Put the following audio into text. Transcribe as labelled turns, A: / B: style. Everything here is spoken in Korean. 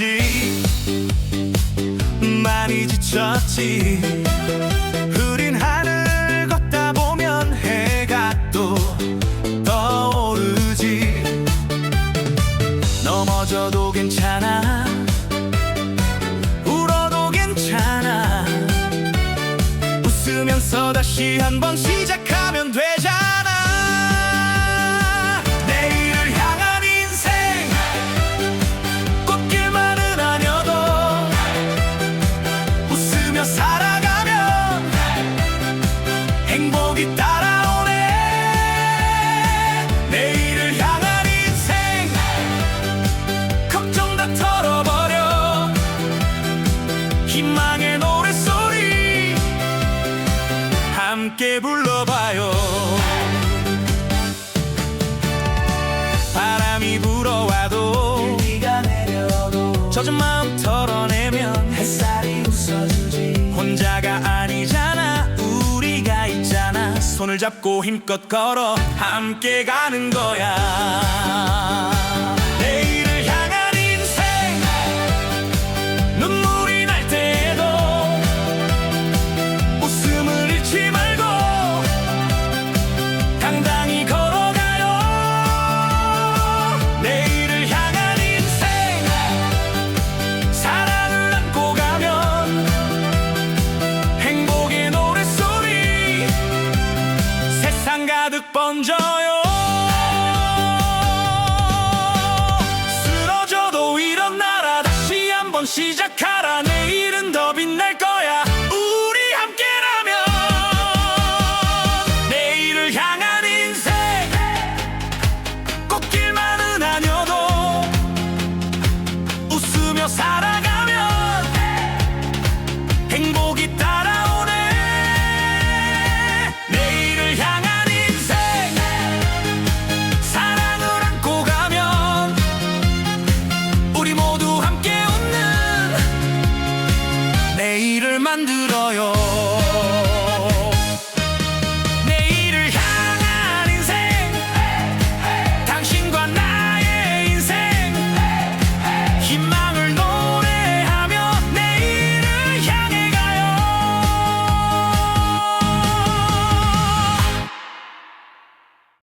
A: 지쳤지. 많이 지쳤지. 흐린 하늘 걷다 보면 해가 또 떠오르지. 넘어져도 괜찮아. 울어도 괜찮아. 웃으면서 다시 한번 시작하면 되잖아. 함께 불러봐요. 바람이 불어와도 비가 내려도 젖은 마음 털어내면 햇살이 웃어주지. 혼자가 아니잖아 우리가 있잖아. 손을 잡고 힘껏 걸어 함께 가는 거야 던져요. 쓰러져도 일어나라 다시 한번 시작하라. 내일은 더 비- 내일을 만들어요.